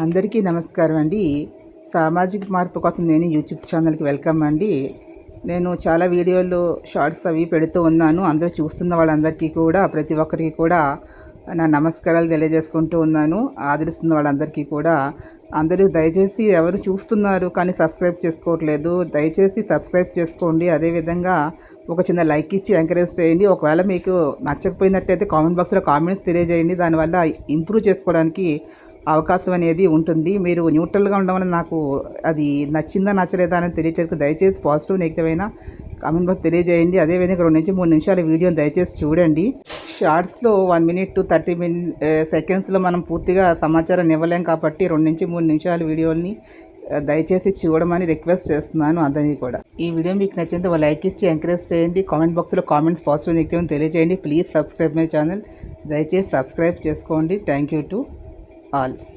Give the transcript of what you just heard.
అందరికీ నమస్కారం అండి. సామాజిక మార్పు కోసం నేను యూట్యూబ్ ఛానల్కి వెల్కమ్ అండి. నేను చాలా వీడియోలు షార్ట్స్ అవి పెడుతూ ఉన్నాను. అందరూ చూస్తున్న వాళ్ళందరికీ కూడా ప్రతి ఒక్కరికి కూడా నా నమస్కారాలు తెలియజేసుకుంటూ ఉన్నాను. ఆదరిస్తున్న వాళ్ళందరికీ కూడా. అందరూ దయచేసి ఎవరు చూస్తున్నారు కానీ సబ్స్క్రైబ్ చేసుకోవట్లేదు దయచేసి సబ్స్క్రైబ్ చేసుకోండి. అదేవిధంగా ఒక చిన్న లైక్ ఇచ్చి ఎంకరేజ్ చేయండి. ఒకవేళ మీకు నచ్చకపోయినట్టయితే కామెంట్ బాక్స్లో కామెంట్స్ తెలియజేయండి. దానివల్ల ఇంప్రూవ్ చేసుకోవడానికి అవకాశం అనేది ఉంటుంది. మీరు న్యూట్రల్గా ఉండడం వల్ల నాకు అది నచ్చిందా నచ్చలేదా అని తెలియచేసి దయచేసి పాజిటివ్ నెగిటివ్ అయినా కామెంట్ బాక్స్ తెలియజేయండి. అదేవిధంగా రెండు నుంచి మూడు నిమిషాల వీడియోని దయచేసి చూడండి. షార్ట్స్లో one minute to thirty min సెకండ్స్లో మనం పూర్తిగా సమాచారాన్ని ఇవ్వలేం కాబట్టి రెండు నుంచి మూడు నిమిషాల వీడియోని దయచేసి చూడమని రిక్వెస్ట్ చేస్తున్నాను అందరినీ కూడా. ఈ వీడియో మీకు నచ్చింది ఒక లైక్ ఇచ్చి ఎంకరేజ్ చేయండి. కామెంట్ బాక్స్లో కామెంట్స్ పాజిటివ్ నెగిటివ్ తెలియజేయండి. Please subscribe my channel. దయచేసి సబ్స్క్రైబ్ చేసుకోండి. Thank you to آل۔